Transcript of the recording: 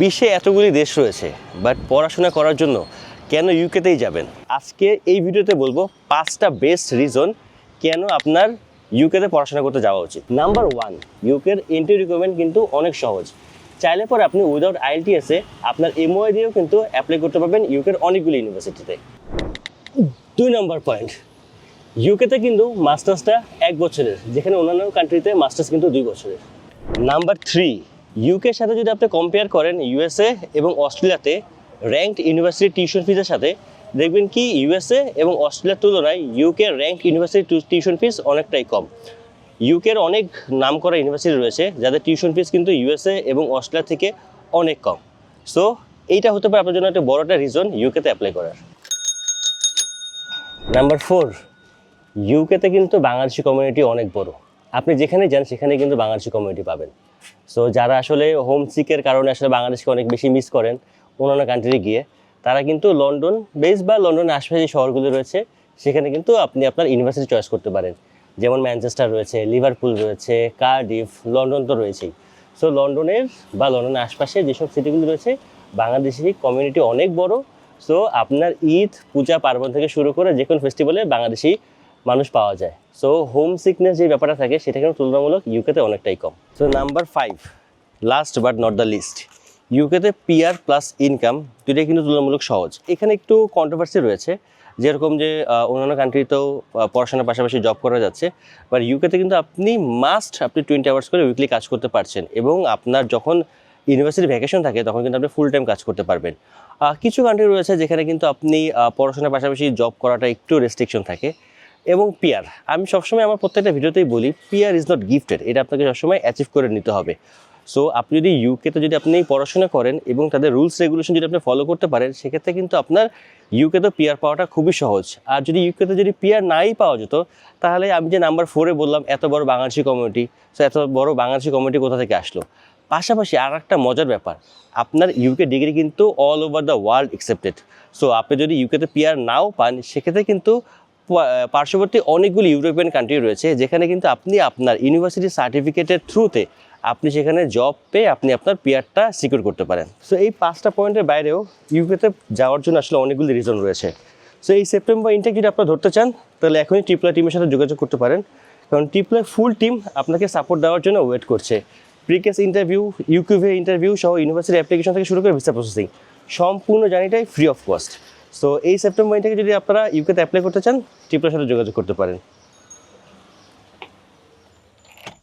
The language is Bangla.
বিশ্বে এতগুলি দেশ রয়েছে বাট পড়াশোনা করার জন্য কেন ইউকেতেই যাবেন? আজকে এই ভিডিওতে বলব পাঁচটা বেস্ট রিজন কেন আপনার ইউকেতে পড়াশোনা করতে যাওয়া উচিত। নাম্বার ওয়ান ইউকের এন্ট্রি রিকোয়ারমেন্ট কিন্তু অনেক সহজ। চাইলে পরে আপনি উইদাউট আইএলটিএসে আপনার এমওআই দিয়েও কিন্তু অ্যাপ্লাই করতে পারবেন ইউকের অনেকগুলি ইউনিভার্সিটিতে দুই নম্বর পয়েন্ট ইউকেতে কিন্তু মাস্টার্সটা এক বছরের, যেখানে অন্যান্য কান্ট্রিতে মাস্টার্স কিন্তু দুই বছরের। নাম্বার থ্রি ইউকের সাথে যদি আপনি কম্পেয়ার করেন ইউএসএ এবং অস্ট্রেলিয়াতে র্যাঙ্কড ইউনিভার্সিটি টিউশন ফিজের সাথে, দেখবেন কি ইউএসএ এবং অস্ট্রেলিয়ার তুলনায় UK rank university tuition fees অনেকটাই কম। ইউকের অনেক নাম করা ইউনিভার্সিটি রয়েছে, যাদের টিউশন ফিস কিন্তু ইউএসএ এবং অস্ট্রেলিয়া থেকে অনেক কম। সো এইটা হতে পারে আপনার জন্য একটা বড় একটা রিজন ইউকেতে অ্যাপ্লাই করার। নাম্বার ফোর ইউকেতে কিন্তু বাংলাদেশি কমিউনিটি অনেক বড়। আপনি যেখানে যান, সেখানে কিন্তু বাংলাদেশি কমিউনিটি পাবেন। সো যারা আসলে হোম সিকের কারণে আসলে বাংলাদেশকে অনেক বেশি মিস করেন, অন্যান্য কান্ট্রি গিয়ে, তারা কিন্তু লন্ডন বেস বা লন্ডনের আশপাশে যে শহরগুলো রয়েছে, সেখানে কিন্তু আপনি আপনার ইউনিভার্সিটি চয়েস করতে পারেন। যেমন ম্যানচেস্টার রয়েছে লিভারপুল রয়েছে কার্ডিফ লন্ডন তো রয়েছেই। সো লন্ডনের বা লন্ডনের আশপাশে যেসব সিটিগুলো রয়েছে বাংলাদেশি কমিউনিটি অনেক বড়। সো আপনার ঈদ, পূজা, পার্বণ থেকে শুরু করে যে কোনো ফেস্টিভ্যালে বাংলাদেশি মানুষ পাওয়া যায়। সো হোম সিকনেস যে ব্যাপারটা থাকে, সেটা কিন্তু তুলনামূলক ইউকেতে অনেকটাই কম। So number five last but not the least ইউকেতে পিআর প্লাস ইনকাম দুটাই কিন্তু তুলনামূলক সহজ। এখানে একটু কন্ট্রোভার্সি রয়েছে, যেরকম যে অন্যান্য কান্ট্রিতেও পড়াশোনার পাশাপাশি জব করা যাচ্ছে বাট ইউকেতে কিন্তু আপনি মাস্ট আপনি টোয়েন্টি আওয়ার্স করে উইকলি কাজ করতে পারছেন, এবং আপনার যখন ইউনিভার্সিটি ভ্যাকেশন থাকে, তখন কিন্তু আপনি ফুল টাইম কাজ করতে পারবেন। কিছু কান্ট্রি রয়েছে যেখানে কিন্তু আপনি পড়াশোনার পাশাপাশি জব করাটা একটু রেস্ট্রিকশন থাকে। এবং পিয়ার। আমি সবসময় আমার প্রত্যেকটা ভিডিওতেই বলি, পিয়ার ইজ নট গিফটেড এটা আপনাকে সবসময় অ্যাচিভ করে নিতে হবে। সো আপনি যদি ইউকেতে যদি আপনি পড়াশোনা করেন এবং তাদের রুলস রেগুলেশন যদি আপনি ফলো করতে পারেন, সেক্ষেত্রে কিন্তু আপনার ইউকেতে পিয়ার পাওয়াটা খুবই সহজ। আর যদি ইউকেতে যদি পিয়ার নাই পাওয়া যেত, তাহলে আমি যে নাম্বার ফোরে বললাম, এত বড় বাংলাদেশি কমিউনিটি সো এত বড় বাংলাদেশি কমিউনিটি কোথা থেকে আসলো? পাশাপাশি আর একটা মজার ব্যাপার, আপনার ইউকে ডিগ্রি কিন্তু all over the world accepted so আপনি যদি ইউকেতে পিয়ার নাও পান, সেক্ষেত্রে কিন্তু পার্শ্ববর্তী অনেকগুলি ইউরোপিয়ান কান্ট্রি রয়েছে, যেখানে কিন্তু আপনি আপনার ইউনিভার্সিটি সার্টিফিকেটের থ্রুতে আপনি সেখানে জব পেয়ে আপনি আপনার পিয়ারটা সিকিউর করতে পারেন। সো এই পাঁচটা পয়েন্টের বাইরেও ইউকেতে যাওয়ার জন্য আসলে অনেকগুলি রিজন রয়েছে। সো এই সেপ্টেম্বর ইনটেক যদি আপনারা ধরতে চান, তাহলে এখনই ট্রিপলা টিমের সাথে যোগাযোগ করতে পারেন। কারণ ট্রিপলার ফুল টিম আপনাকে সাপোর্ট দেওয়ার জন্য ওয়েট করছে। প্রিকেস ইন্টারভিউ ইউকিউভে ইন্টারভিউ সহ ইউনিভার্সিটি অ্যাপ্লিকেশন থেকে শুরু করে ভিসা প্রসেসিং সম্পূর্ণ জার্নিটাই ফ্রি অফ কস্ট সো এই সেপ্টেম্বর থেকে যদি আপনারা ইউকেতে অ্যাপ্লাই করতে চান ট্রিপলার সাথে যোগাযোগ করতে পারেন।